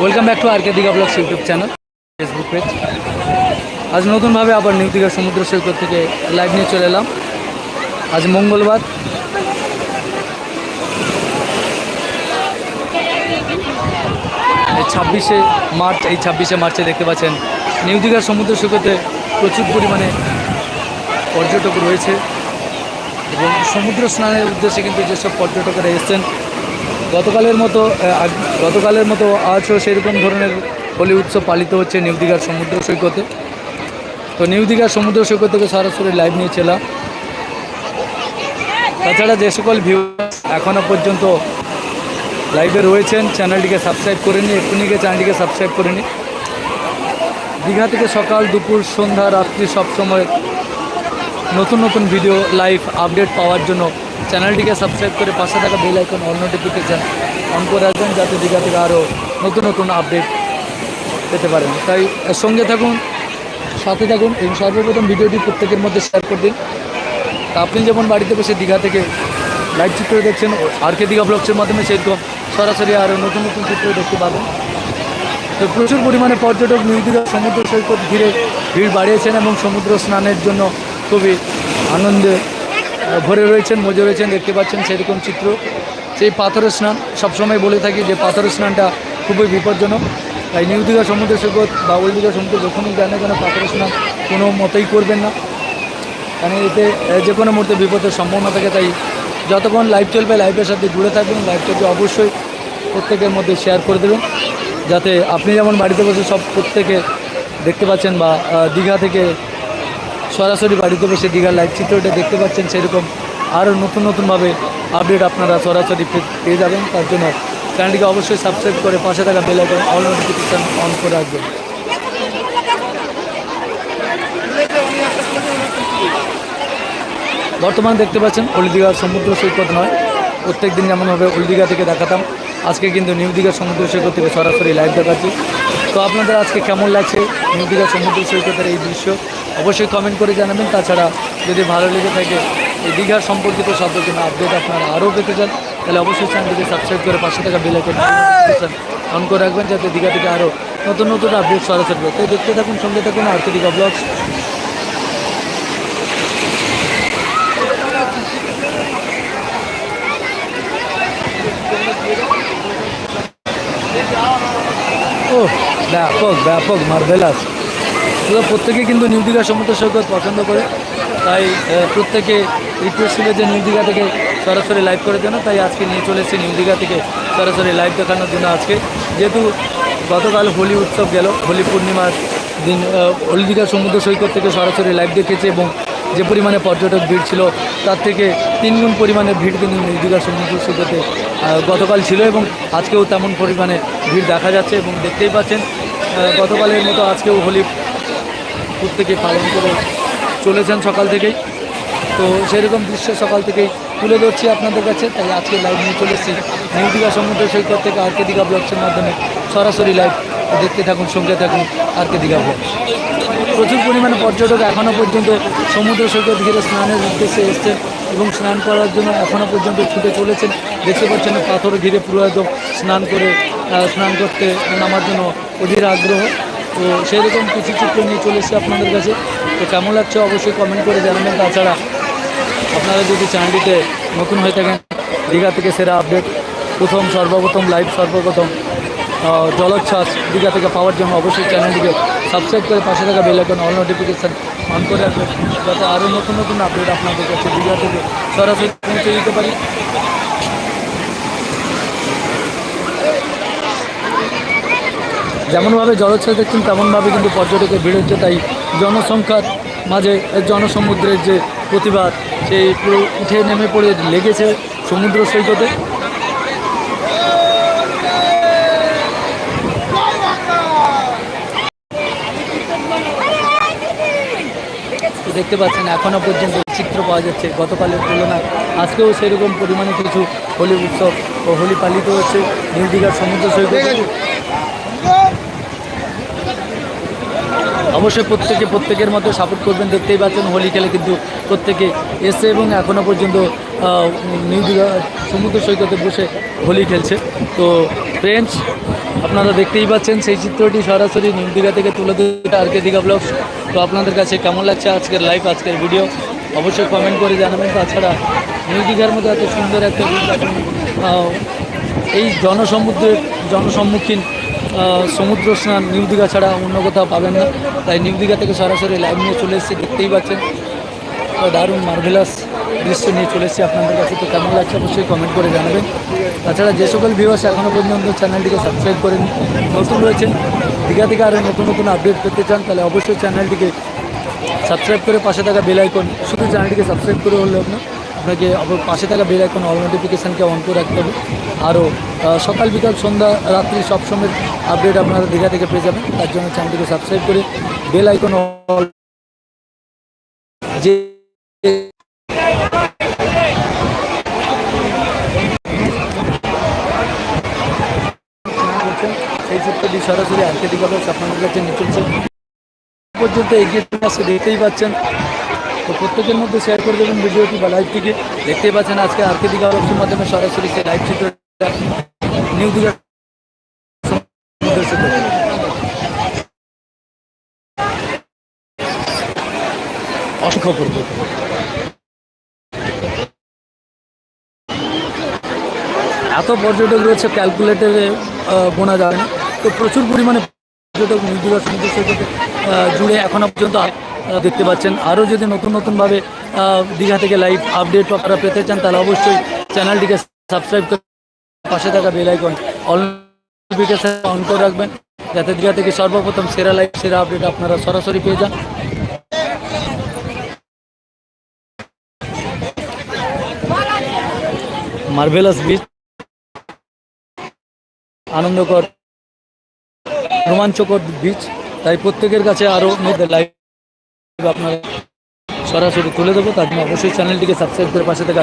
Welcome back to R K Digha blogs YouTube channel Facebook page আজ নতুনভাবে আবার new Digha সমুদ্র সৈকত থেকে লাইভ নিয়ে চলে এলাম। আজ মঙ্গলবার। ছাব্বিশে মার্চ, এই ছাব্বিশে মার্চে দেখতে পাচ্ছেন নিউ দীঘার সমুদ্র সৈকতে প্রচুর পরিমাণে পর্যটক রয়েছে এবং সমুদ্র স্নানের উদ্দেশ্যে কিন্তু যেসব পর্যটকরা এসেছেন গতকালের মতো গতকালের মতো আজও সেরকম ধরনের হোলি উৎসব পালিত হচ্ছে নিউ দীঘার সমুদ্র সৈকতে। তো নিউ দীঘার সমুদ্র সৈকত থেকে সরাসরি লাইভ নিয়েছিলাম তাছাড়া যে সকল ভিউ এখনও পর্যন্ত লাইভে রয়েছেন, চ্যানেলটিকে সাবস্ক্রাইব করে নিই এক্ষুনি গিয়ে চ্যানেলটিকে সাবস্ক্রাইব করে নিই দীঘা থেকে সকাল, দুপুর, সন্ধ্যা, রাত্রি সবসময় নতুন নতুন ভিডিও লাইভ আপডেট পাওয়ার জন্য চ্যানেলটিকে সাবস্ক্রাইব করে পাশে থাকা bell icon all notification on করে রাখবেন যাতে দীঘা থেকে আরও নতুন নতুন আপডেট পেতে পারেন। তাই এর সঙ্গে থাকুন, সাথে থাকুন, এবং সর্বপ্রথম ভিডিওটি প্রত্যেকের মধ্যে শেয়ার করে দিন। তা আপনি যেমন বাড়িতে বসে দীঘা থেকে লাইভ চিত্র দেখছেন আর কে দীঘা ব্লগসের মাধ্যমে সেরকম সরাসরি আরও নতুন নতুন চিত্র দেখতে পাবেন। তো প্রচুর পরিমাণে পর্যটক নিউ দীঘা সমুদ্র সৈকত ঘিরে ভিড় বাড়িয়েছেন এবং সমুদ্র স্নানের জন্য খুবই আনন্দে ভরে রয়েছেন, মজে রয়েছেন, দেখতে পাচ্ছেন সেরকম চিত্র। সেই পাথরের স্নান, সবসময় বলে থাকি যে পাথরের স্নানটা খুবই বিপজ্জনক। তাই নিউ দীঘা সমুদ্র সৈকত বা ওই দীঘা সমুদ্র যখনই যান না কেন, পাথরের স্নান কোনো মতেই করবেন না। কারণ এতে যে কোনো মুহূর্তে বিপদের সম্ভাবনা থাকে। তাই যতক্ষণ লাইভ চলবে লাইভের সাথে জুড়ে থাকবেন। লাইভটাকে অবশ্যই প্রত্যেকের মধ্যে শেয়ার করে দেবেন। যাতে আপনি যেমন বাড়িতে বসে সব প্রত্যেকে দেখতে পাচ্ছেন বা দীঘা থেকে সরাসরি বাড়িতে বসে দীঘার লাইভ চিত্রটা দেখতে পাচ্ছেন, সেরকম আরও নতুন নতুনভাবে আপডেট আপনারা সরাসরি পেয়ে যাবেন। তার জন্য চ্যানেলটিকে অবশ্যই সাবস্ক্রাইব করে পাশে থাকা bell icon all notification on করে রাখবেন। বর্তমান দেখতে পাচ্ছেন হলদিঘার সমুদ্র সৈকত নয়। প্রত্যেক দিন যেমনভাবে হলদিঘা থেকে দেখাতাম, আজকে কিন্তু নিউ দীঘার সমুদ্র সৈকত থেকে সরাসরি লাইভ দেখাচ্ছি। তো আপনাদের আজকে কেমন লাগছে নিউ দীঘার সমুদ্র সৈকতের এই দৃশ্য? অবশ্যই কমেন্ট করে জানাবেন। তাছাড়া যদি ভালো লেগে থাকে এই দীঘার সম্পর্কিত সব কোনো আপডেট আপনারা আরও পেতে চান, তাহলে অবশ্যই চ্যানেলটিকে সাবস্ক্রাইব করে পাশে থাকা বেলাইকন অন করে রাখবেন, যাতে দীঘা থেকে আরও নতুন নতুন আপডেট সরাসরি পাবে। তো দেখতে থাকুন, সঙ্গে থাকুন আর কে দীঘা ব্লগস ব্যাপক ব্যাপক মার্ভেলাস এগুলো প্রত্যেকে কিন্তু নিউ দীঘা সমুদ্র সৈকত পছন্দ করে। তাই প্রত্যেকে রিকোয়েস্ট ছিল যে নিউ দীঘা থেকে সরাসরি লাইভ করার জন্য। তাই আজকে নিয়ে চলে এসেছি নিউ দীঘা থেকে সরাসরি লাইভ দেখানোর জন্য আজকে। যেহেতু গতকাল হোলি উৎসব গেল, হোলি পূর্ণিমার দিন হোলি দীঘা সমুদ্র সৈকত থেকে সরাসরি লাইভ দেখেছে এবং যে পরিমাণে পর্যটক ভিড় ছিল, তার থেকে তিনগুণ পরিমাণে ভিড় কিন্তু নিউ দীঘা সমুদ্র সৈকতে গতকাল ছিল এবং আজকেও তেমন পরিমাণে ভিড় দেখা যাচ্ছে এবং দেখতেই পাচ্ছেন গতকালের মতো আজকেও হোলি প্রত্যেকে পালন করে চলেছেন সকাল থেকেই। তো সেরকম দৃশ্য সকাল থেকেই তুলে ধরছি আপনাদের কাছে। তাই আজকে লাইভ নিয়ে চলে এসেছি নিউ দীঘা সমুদ্র সৈকত থেকে আর কে দীঘা ব্লগসের মাধ্যমে। সরাসরি লাইভ দেখতে থাকুন, সঙ্গে থাকুন আর কে দীঘা ব্লগ প্রচুর পরিমাণে পর্যটক এখনও পর্যন্ত সমুদ্র সৈকত ঘিরে স্নানের উদ্দেশ্যে এসছেন এবং স্নান করার জন্য এখনও পর্যন্ত ছুটে চলেছেন। দেখতে পাচ্ছেন পাথর ঘিরে পুরো একদম স্নান করে স্নান করতে নামার জন্য অধীর আগ্রহ। তো সেই রকম কিছু চিত্র নিয়ে চলে এসেছি আপনাদের কাছে। তো কেমন লাগছে অবশ্যই কমেন্ট করে জানাবেন। তাছাড়া আপনারা যদি চ্যানেলটিতে নতুন হয়ে থাকেন, দীঘা থেকে সেরা আপডেট প্রথম, সর্বপ্রথম লাইভ সর্বপ্রথম জলোচ্ছ্বাস, দীঘা থেকে পাওয়ার জন্য অবশ্যই চ্যানেলটিকে সাবস্ক্রাইব করে পাশে থাকা bell icon all notification on করে রাখবেন। যাতে আরও নতুন নতুন আপডেট আপনাদের কাছে দীঘা থেকে সরাসরি পৌঁছে দিতে পারি। যেমনভাবে জলোচ্ছ্বাস দেখছেন তেমনভাবে কিন্তু পর্যটকের ভিড় হচ্ছে, তাই জনসংখ্যার মাঝে জনসমুদ্রের যে প্রতিবাদ, সেই পুরো উঠে নেমে পড়ে লেগেছে সমুদ্র সৈকতে। দেখতে পাচ্ছেন এখনও পর্যন্ত চিত্র পাওয়া যাচ্ছে। গতকালের তুলনায় আজকেও সেরকম পরিমাণে কিছু হোলি উৎসব ও হোলি পালিত হচ্ছে। নিউ দীঘার সমুদ্র সৈকতে। অবশ্যই প্রত্যেকে, প্রত্যেকের মতো সাপোর্ট করবেন, দেখতেই পাচ্ছেন হোলি খেলে কিন্তু প্রত্যেকে এসে এবং এখনও পর্যন্ত নিউ দীঘা, সমুদ্র সৈকতে বসে হোলি খেলছে। তো ফ্রেন্ডস আপনারা দেখতেই পাচ্ছেন সেই চিত্রটি সরাসরি নিউ দীঘা থেকে তুলে দিতে আর কে দীঘা ব্লগস তো আপনাদের কাছে কেমন লাগছে আজকের লাইভ আজকের ভিডিও অবশ্যই কমেন্ট করে জানাবেন। তাছাড়া নিউ দীঘার মতো এত সুন্দর একটা এই জনসমুদ্রের, জনসম্মুখীন সমুদ্র স্নান, নিউ দীঘা ছাড়া অন্য কোথাও পাবেন না। তাই নিউ দীঘা থেকে সরাসরি লাইভ নিয়ে চলে এসেছি, দেখতেই পাচ্ছেন। দারুণ মার্ভেলাস দৃশ্য নিয়ে চলে এসেছি আপনাদের কাছে। তো কেমন লাগছে অবশ্যই কমেন্ট করে জানাবেন। তাছাড়া যে সকল ভিউয়ার্স এখনও পর্যন্ত চ্যানেলটিকে সাবস্ক্রাইব করেন নতুন রয়েছেন, দীঘা থেকে আরও নতুন নতুন আপডেট পেতে চান, তাহলে অবশ্যই চ্যানেলটিকে সাবস্ক্রাইব করে পাশে থাকা বেল আইকন শুধু চ্যানেলটিকে সাবস্ক্রাইব করে হলে না। আপনাকে পাশে থাকা বেল এখন অল নোটিফিকেশানকে অন করে রাখতে হবে। আরও সকাল, বিকাল, সন্ধ্যা, রাত্রি সবসময় আপডেট আপনারা দীঘা থেকে পেয়ে যাবেন। তার জন্য চ্যানেলটিকে সাবস্ক্রাইব করে বেল আইকন অল যে সেই চিত্রটি সরাসরি দিকে আপনাদের কাছে নিয়ে পর্যন্ত এগিয়ে আসছে দেখতেই পাচ্ছেন। তো প্রত্যেকের মধ্যে শেয়ার করে দেবেন ভিডিওটি বা লাইভটিকে দেখতেই পাচ্ছেন আজকে আজকে দিকে আলোচনার মাধ্যমে সরাসরি সেই লাইভ চিত্রটা নিউ দিঘা এত পর্যটক রয়েছে ক্যালকুলেটারে গোনা যাবে না। তো প্রচুর পরিমাণে পর্যটক নির্দিবা সমুদ্র জুড়ে এখনও পর্যন্ত দেখতে পাচ্ছেন। আরও যদি নতুন নতুনভাবে দীঘা থেকে লাইভ আপডেট আপনারা পেতে চান, তাহলে অবশ্যই চ্যানেলটিকে সাবস্ক্রাইব করে পাশে থাকা bell icon all notification on করে রাখবেন, যাতে দীঘা থেকে সর্বপ্রথম সেরা লাইভ সেরা আপডেট আপনারা সরাসরি পেয়ে যান। মার্ভেলাস বিচ আনন্দকর, রোমাঞ্চকর বিচ তাই প্রত্যেকের কাছে আরও লাইভ আপনারা সরাসরি তুলে দেবো, তার জন্য অবশ্যই চ্যানেলটিকে সাবস্ক্রাইব করে পাশে থাকা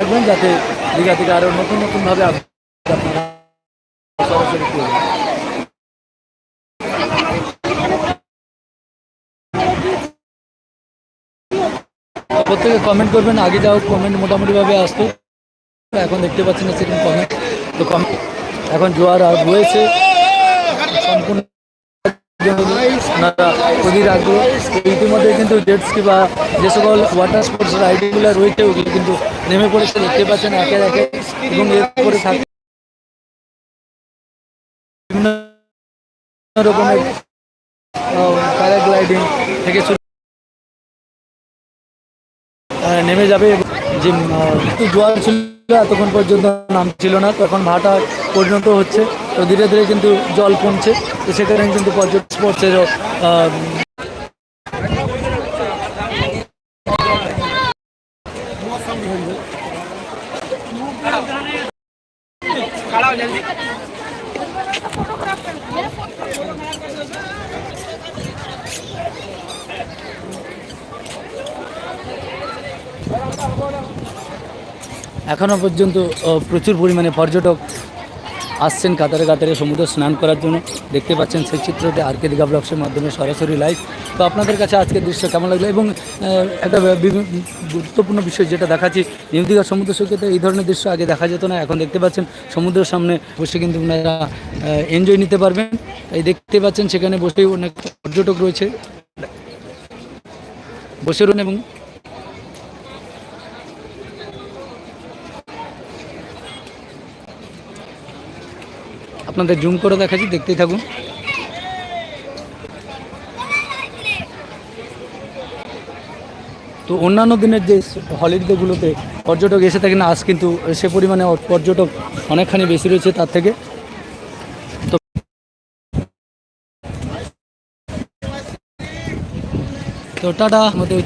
রাখবেন যাতে দীঘা থেকে আরও নতুন নতুনভাবে আপনারা সরাসরি প্রত্যেকে কমেন্ট করবেন, আগে যাও কমেন্ট মোটামুটিভাবে আসতো। এখন দেখতে পাচ্ছি না সেরকম কমেন্ট তো কমেন্ট এখন জোয়ার আর রয়েছে সম্পূর্ণ আপনারা অধীর আগ্রহ ইতিমধ্যে কিন্তু জেট স্কি বা যে সকল ওয়াটার স্পোর্টস রাইডগুলো রয়েছে, ওগুলো কিন্তু নেমে পড়েছে, দেখতে পাচ্ছেন একে একে, এবং এরপরে থাকে বিভিন্ন রকমের প্যারাগ্লাইডিং থেকে শুরু নেমে যাবে। যে একটু জোয়ার ছিল এতক্ষণ পর্যন্ত নাম ছিল না, তখন ভাটা পরিণত হচ্ছে। তো ধীরে ধীরে কিন্তু জল কমছে। তো সেখানে কিন্তু পর্যটন স্পোর্টসেরও এখনও পর্যন্ত প্রচুর পরিমাণে পর্যটক আসছেন কাতারে কাতারে সমুদ্র স্নান করার জন্য। দেখতে পাচ্ছেন সেই চিত্রটি আর কে দীঘা ব্লগসের মাধ্যমে সরাসরি লাইভ তো আপনাদের কাছে আজকের দৃশ্য কেমন লাগল? এবং একটা গুরুত্বপূর্ণ বিষয় যেটা দেখাচ্ছি নিউ দীঘা সমুদ্র সৈকতে এই ধরনের দৃশ্য আগে দেখা যেত না, এখন দেখতে পাচ্ছেন সমুদ্রের সামনে বসে কিন্তু আপনারা এনজয় নিতে পারবেন। এই দেখতে পাচ্ছেন সেখানে বসেই অনেক পর্যটক রয়েছে। বসে রয়েছেন এবং আপনাদের জুম করে দেখাচ্ছি, দেখতেই থাকুন। তো অন্যান্য দিনের যে হলিডেগুলোতে পর্যটক এসে থাকে না আজ কিন্তু সে পরিমাণে পর্যটক অনেকখানি বেশি রয়েছে তার থেকে। তো টাটা, আমাদের